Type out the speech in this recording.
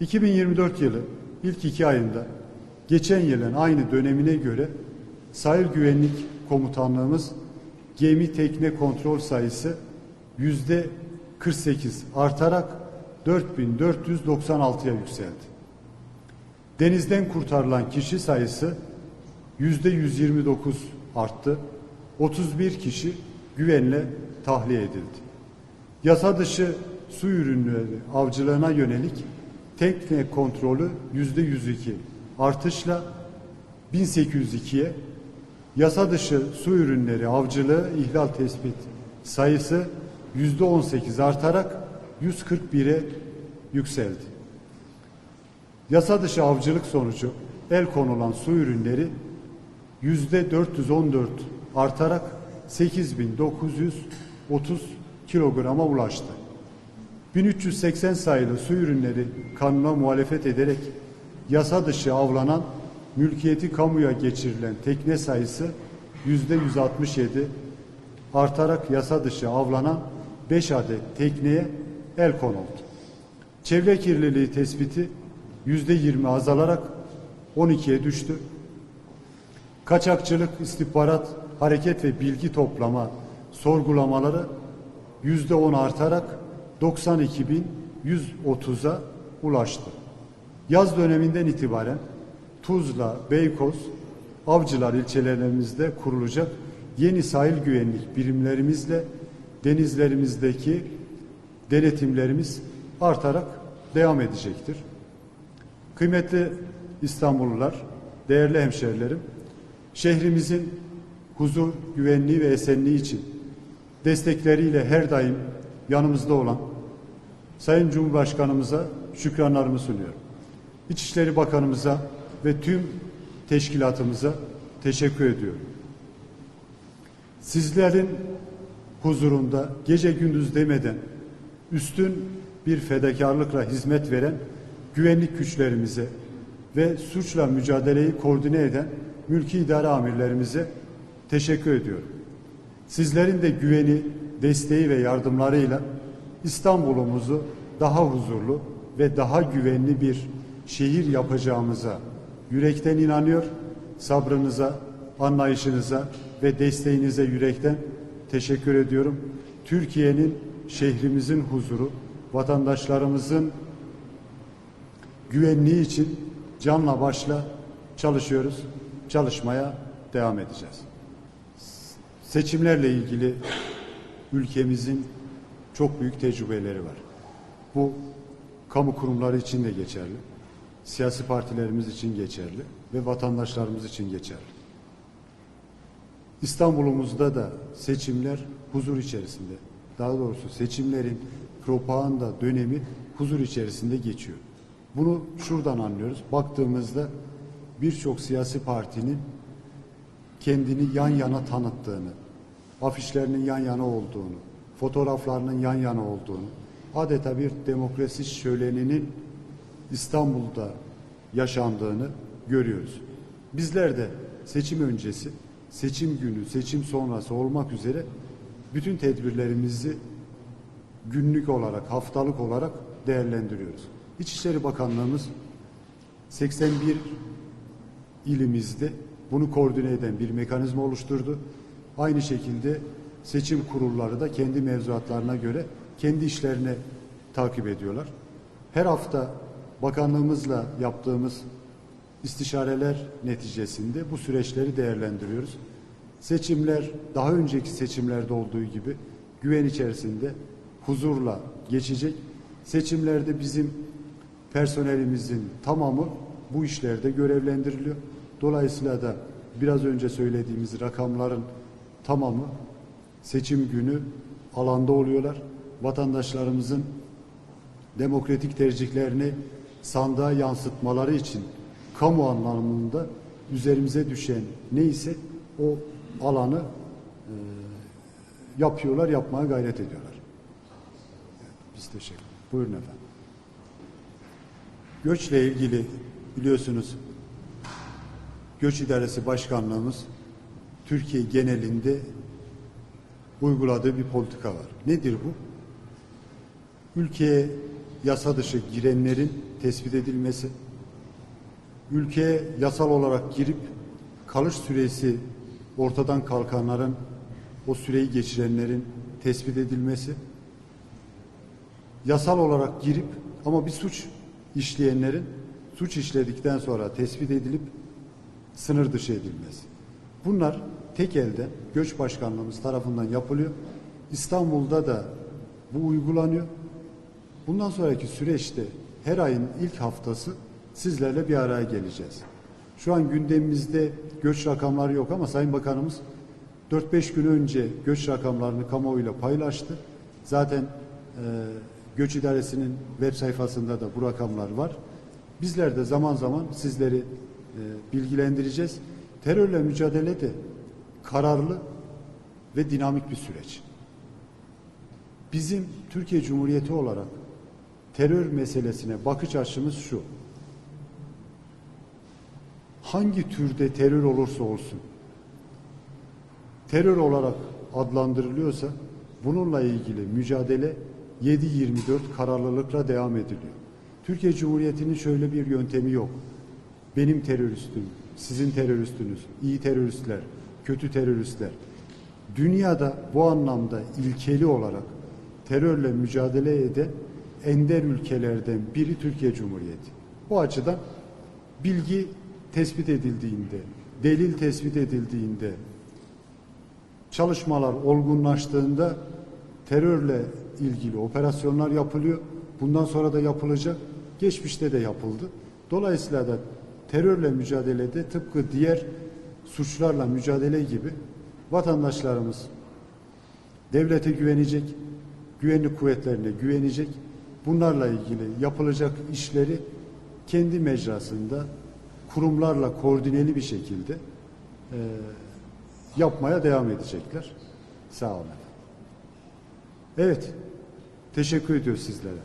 2024 yılı ilk iki ayında geçen yılın aynı dönemine göre sahil güvenlik komutanlığımız gemi tekne kontrol sayısı yüzde 48 artarak 4496'ya yükseldi. Denizden kurtarılan kişi sayısı yüzde 129 arttı. 31 kişi güvenle tahliye edildi. Yasa dışı su ürünleri avcılığına yönelik tekne kontrolü yüzde 102 artışla 1802'ye yasa dışı su ürünleri avcılığı ihlal tespit sayısı yüzde 18 artarak 141'e yükseldi. Yasa dışı avcılık sonucu el konulan su ürünleri yüzde 414 artarak 8930 kilograma ulaştı. 1380 sayılı su ürünleri kanuna muhalefet ederek yasa dışı avlanan mülkiyeti kamuya geçirilen tekne sayısı yüzde 167 artarak yasa dışı avlanan 5 adet tekneye el konuldu. Çevre kirliliği tespiti yüzde 20 azalarak 12'ye düştü. Kaçakçılık, istihbarat, hareket ve bilgi toplama sorgulamaları yüzde 10 artarak 92.130'a ulaştı. Yaz döneminden itibaren Tuzla, Beykoz, Avcılar ilçelerimizde kurulacak yeni sahil güvenlik birimlerimizle denizlerimizdeki denetimlerimiz artarak devam edecektir. Kıymetli İstanbullular, değerli hemşerilerim, şehrimizin huzur, güvenliği ve esenliği için destekleriyle her daim yanımızda olan Sayın Cumhurbaşkanımıza şükranlarımı sunuyorum. İçişleri Bakanımıza ve tüm teşkilatımıza teşekkür ediyorum. Sizlerin huzurunda gece gündüz demeden üstün bir fedakarlıkla hizmet veren güvenlik güçlerimize ve suçla mücadeleyi koordine eden mülki idare amirlerimize teşekkür ediyorum. Sizlerin de güveni, desteği ve yardımlarıyla İstanbul'umuzu daha huzurlu ve daha güvenli bir şehir yapacağımıza yürekten inanıyor. Sabrınıza, anlayışınıza ve desteğinize yürekten teşekkür ediyorum. Türkiye'nin, şehrimizin huzuru, vatandaşlarımızın güvenliği için canla başla çalışıyoruz. Çalışmaya devam edeceğiz. Seçimlerle ilgili ülkemizin çok büyük tecrübeleri var. Bu kamu kurumları için de geçerli. Siyasi partilerimiz için geçerli ve vatandaşlarımız için geçerli. İstanbul'umuzda da seçimler huzur içerisinde. Daha doğrusu seçimlerin propaganda dönemi huzur içerisinde geçiyor. Bunu şuradan anlıyoruz. Baktığımızda birçok siyasi partinin kendini yan yana tanıttığını, afişlerinin yan yana olduğunu, fotoğraflarının yan yana olduğunu, adeta bir demokrasi şöleninin İstanbul'da yaşandığını görüyoruz. Bizler de seçim öncesi, seçim günü, seçim sonrası olmak üzere bütün tedbirlerimizi günlük olarak, haftalık olarak değerlendiriyoruz. İçişleri Bakanlığımız 81 ilimizde bunu koordine eden bir mekanizma oluşturdu. Aynı şekilde seçim kurulları da kendi mevzuatlarına göre kendi işlerini takip ediyorlar. Her hafta bakanlığımızla yaptığımız istişareler neticesinde bu süreçleri değerlendiriyoruz. Seçimler daha önceki seçimlerde olduğu gibi güven içerisinde huzurla geçecek. Seçimlerde bizim personelimizin tamamı bu işlerde görevlendiriliyor. Dolayısıyla da biraz önce söylediğimiz rakamların tamamı seçim günü alanda oluyorlar. Vatandaşlarımızın demokratik tercihlerini sandığa yansıtmaları için kamu anlamında üzerimize düşen neyse o alanı e, yapıyorlar, yapmaya gayret ediyorlar. Biz teşekkür Buyurun efendim. Göçle ilgili biliyorsunuz Göç İdaresi Başkanlığımız Türkiye genelinde uyguladığı bir politika var. Nedir bu? Ülkeye yasa dışı girenlerin tespit edilmesi, ülkeye yasal olarak girip kalış süresi ortadan kalkanların, o süreyi geçirenlerin tespit edilmesi, yasal olarak girip ama bir suç işleyenlerin suç işledikten sonra tespit edilip sınır dışı edilmesi. Bunlar tek elde Göç Başkanlığımız tarafından yapılıyor. İstanbul'da da bu uygulanıyor. Bundan sonraki süreçte her ayın ilk haftası sizlerle bir araya geleceğiz. Şu an gündemimizde göç rakamları yok ama Sayın Bakanımız 4-5 gün önce göç rakamlarını kamuoyuyla paylaştı. Zaten e, Göç İdaresi'nin web sayfasında da bu rakamlar var. Bizler de zaman zaman sizleri e, bilgilendireceğiz. Terörle mücadele de kararlı ve dinamik bir süreç. Bizim Türkiye Cumhuriyeti olarak terör meselesine bakış açımız şu. Hangi türde terör olursa olsun terör olarak adlandırılıyorsa bununla ilgili mücadele 7-24 kararlılıkla devam ediliyor. Türkiye Cumhuriyeti'nin şöyle bir yöntemi yok. Benim teröristim, sizin teröristiniz, iyi teröristler, kötü teröristler. Dünyada bu anlamda ilkeli olarak terörle mücadele eden ender ülkelerden biri Türkiye Cumhuriyeti. Bu açıdan bilgi tespit edildiğinde, delil tespit edildiğinde, çalışmalar olgunlaştığında terörle ilgili operasyonlar yapılıyor. Bundan sonra da yapılacak. Geçmişte de yapıldı. Dolayısıyla da terörle mücadelede tıpkı diğer suçlarla mücadele gibi vatandaşlarımız devlete güvenecek, güvenlik kuvvetlerine güvenecek. Bunlarla ilgili yapılacak işleri kendi mecrasında kurumlarla koordineli bir şekilde e, yapmaya devam edecekler. Sağ olun. Evet, teşekkür ediyoruz sizlere.